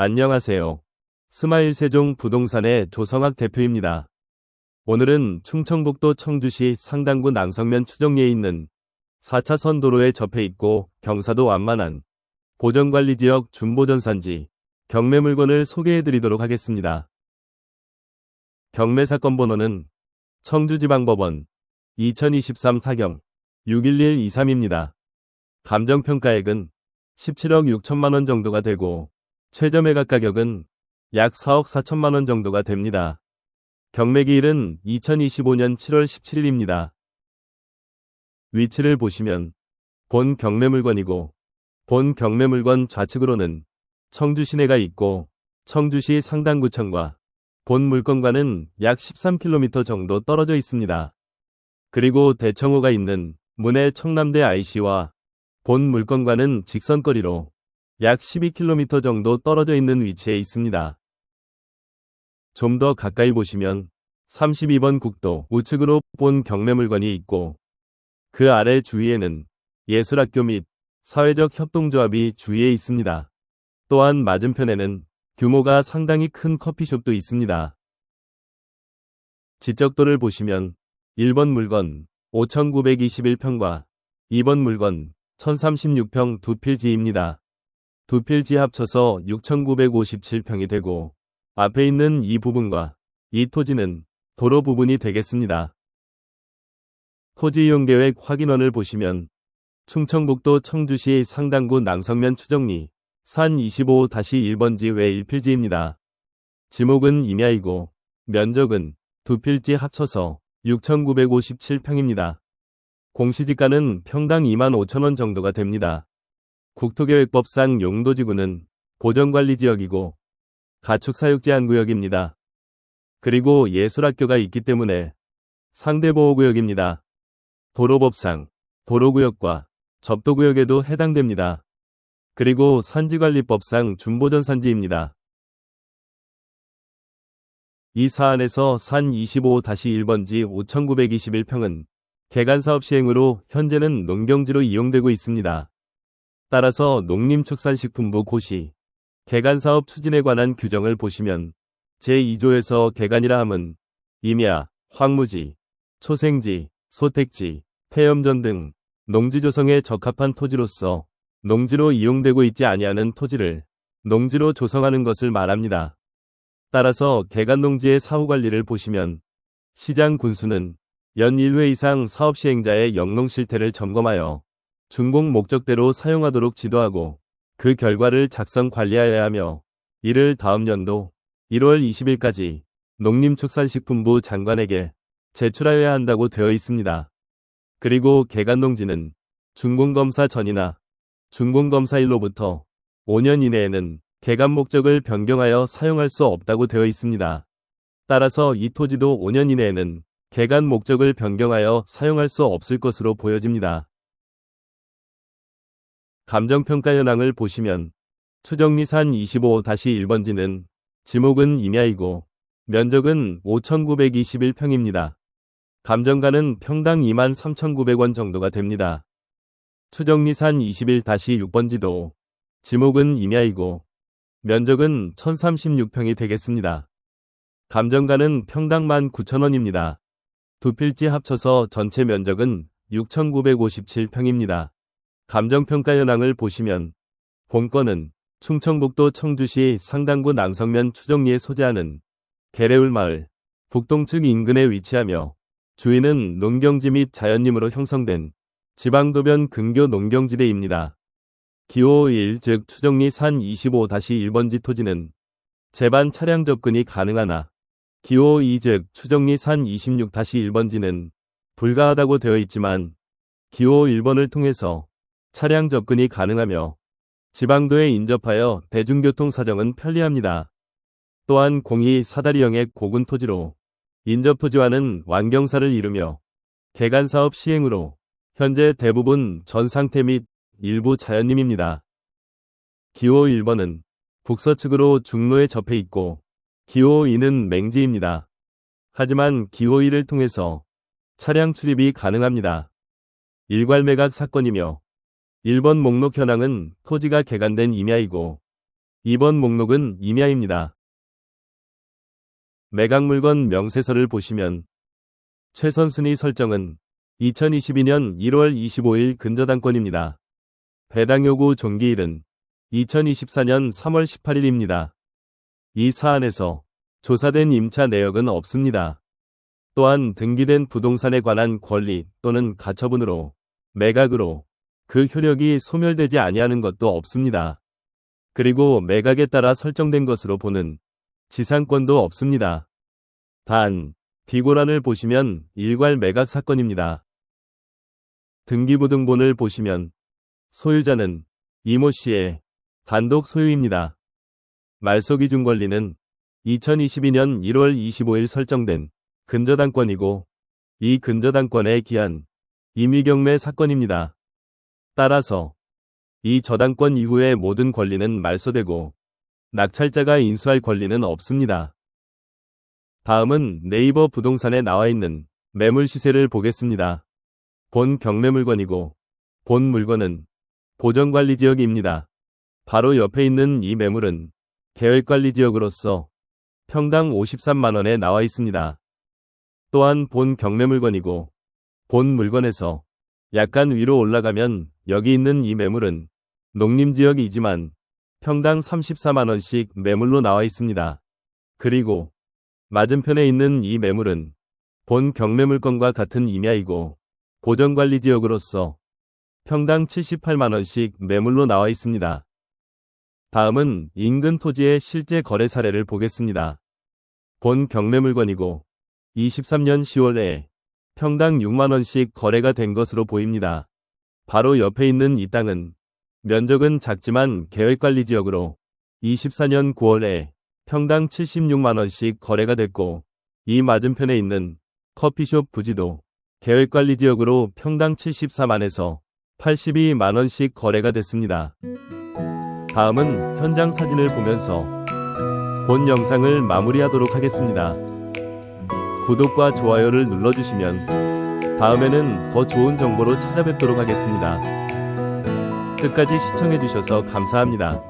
안녕하세요. 스마일 세종 부동산의 조성학 대표입니다. 오늘은 충청북도 청주시 상당구 낭성면 추정리에 있는 4차선 도로에 접해 있고 경사도 완만한 보전관리지역 준보전산지 경매 물건을 소개해 드리도록 하겠습니다. 경매 사건 번호는 청주지방법원 2023 타경 61123입니다. 감정평가액은 17억 6천만 원 정도가 되고 최저 매각 가격은 약 4억 4천만 원 정도가 됩니다. 경매기일은 2025년 7월 17일입니다. 위치를 보시면 본 경매물건이고 본 경매물건 좌측으로는 청주 시내가 있고 청주시 상당구청과 본 물건과는 약 13km 정도 떨어져 있습니다. 그리고 대청호가 있는 문해 청남대 IC와 본 물건과는 직선거리로 약 12km 정도 떨어져 있는 위치에 있습니다. 좀 더 가까이 보시면 32번 국도 우측으로 본 경매 물건이 있고 그 아래 주위에는 예술학교 및 사회적 협동조합이 주위에 있습니다. 또한 맞은편에는 규모가 상당히 큰 커피숍도 있습니다. 지적도를 보시면 1번 물건 5,921평과 2번 물건 1,036평 두 필지입니다. 두 필지 합쳐서 6,957평이 되고 앞에 있는 이 부분과 이 토지는 도로 부분이 되겠습니다. 토지 이용 계획 확인원을 보시면 충청북도 청주시 상당구 낭성면 추정리 산 25-1번지 외 1필지입니다. 지목은 임야이고 면적은 두 필지 합쳐서 6,957평입니다. 공시지가는 평당 2만 5천원 정도가 됩니다. 국토계획법상 용도지구는 보전관리지역이고 가축사육제한구역입니다. 그리고 예술학교가 있기 때문에 상대보호구역입니다. 도로법상 도로구역과 접도구역에도 해당됩니다. 그리고 산지관리법상 준보전 산지입니다. 이 사안에서 산 25-1번지 5921평은 개간사업 시행으로 현재는 농경지로 이용되고 있습니다. 따라서 농림축산식품부 고시 개간사업 추진에 관한 규정을 보시면 제2조에서 개간이라 함은 임야, 황무지, 초생지, 소택지, 폐염전 등 농지 조성에 적합한 토지로서 농지로 이용되고 있지 아니하는 토지를 농지로 조성하는 것을 말합니다. 따라서 개간 농지의 사후 관리를 보시면 시장 군수는 연 1회 이상 사업 시행자의 영농 실태를 점검하여 준공 목적대로 사용하도록 지도하고 그 결과를 작성 관리하여야 하며 이를 다음 연도 1월 20일까지 농림축산식품부 장관에게 제출하여야 한다고 되어 있습니다. 그리고 개간농지는 준공검사 전이나 준공검사일로부터 5년 이내에는 개간 목적을 변경하여 사용할 수 없다고 되어 있습니다. 따라서 이 토지도 5년 이내에는 개간 목적을 변경하여 사용할 수 없을 것으로 보여집니다. 감정평가 현황을 보시면 추정리산 25-1번지는 지목은 임야이고 면적은 5,921평입니다. 감정가는 평당 23,900원 정도가 됩니다. 추정리산 21-6번지도 지목은 임야이고 면적은 1,036평이 되겠습니다. 감정가는 평당 19,000원입니다. 두 필지 합쳐서 전체 면적은 6,957평입니다. 감정평가 현황을 보시면 본건은 충청북도 청주시 상당구 낭성면 추정리에 소재하는 계래울 마을 북동측 인근에 위치하며 주위는 농경지 및 자연림으로 형성된 지방도변 근교 농경지대입니다. 기호 1, 즉 추정리 산 25-1번지 토지는 제반 차량 접근이 가능하나 기호 2, 즉 추정리 산 26-1번지는 불가하다고 되어 있지만 기호 1번을 통해서 차량 접근이 가능하며 지방도에 인접하여 대중교통 사정은 편리합니다. 또한 공이 사다리형의 고군 토지로 인접 토지와는 완경사를 이루며 개간사업 시행으로 현재 대부분 전 상태 및 일부 자연림입니다. 기호 1번은 북서측으로 중로에 접해 있고 기호 2는 맹지입니다. 하지만 기호 2를 통해서 차량 출입이 가능합니다. 일괄매각 사건이며 1번 목록 현황은 토지가 개간된 임야이고 이번 목록은 임야입니다. 매각 물건 명세서를 보시면 최선 순위 설정은 2022년 1월 25일 근저당권입니다. 배당 요구 종기일은 2024년 3월 18일입니다. 이 사안에서 조사된 임차 내역은 없습니다. 또한 등기된 부동산에 관한 권리 또는 가처분으로 매각으로 그 효력이 소멸되지 아니하는 것도 없습니다. 그리고 매각에 따라 설정된 것으로 보는 지상권도 없습니다. 단, 비고란을 보시면 일괄 매각 사건입니다. 등기부등본을 보시면 소유자는 이모 씨의 단독 소유입니다. 말소기준 권리는 2022년 1월 25일 설정된 근저당권이고 이 근저당권의 기한 임의경매 사건입니다. 따라서 이 저당권 이후의 모든 권리는 말소되고 낙찰자가 인수할 권리는 없습니다. 다음은 네이버 부동산에 나와 있는 매물 시세를 보겠습니다. 본 경매물건이고 본 물건은 보전관리지역입니다. 바로 옆에 있는 이 매물은 계획관리지역으로서 평당 53만원에 나와 있습니다. 또한 본 경매물건이고 본 물건에서 약간 위로 올라가면 여기 있는 이 매물은 농림지역이지만 평당 34만원씩 매물로 나와 있습니다. 그리고 맞은편에 있는 이 매물은 본 경매물건과 같은 임야이고 보전관리지역으로서 평당 78만원씩 매물로 나와 있습니다. 다음은 인근 토지의 실제 거래 사례를 보겠습니다. 본 경매물건이고 23년 10월에 평당 6만원씩 거래가 된 것으로 보입니다. 바로 옆에 있는 이 땅은 면적은 작지만 계획관리지역으로 24년 9월에 평당 76만원씩 거래가 됐고 이 맞은편에 있는 커피숍 부지도 계획관리지역으로 평당 74만에서 82만원씩 거래가 됐습니다. 다음은 현장 사진을 보면서 본 영상을 마무리하도록 하겠습니다. 구독과 좋아요를 눌러주시면 다음에는 더 좋은 정보로 찾아뵙도록 하겠습니다. 끝까지 시청해주셔서 감사합니다.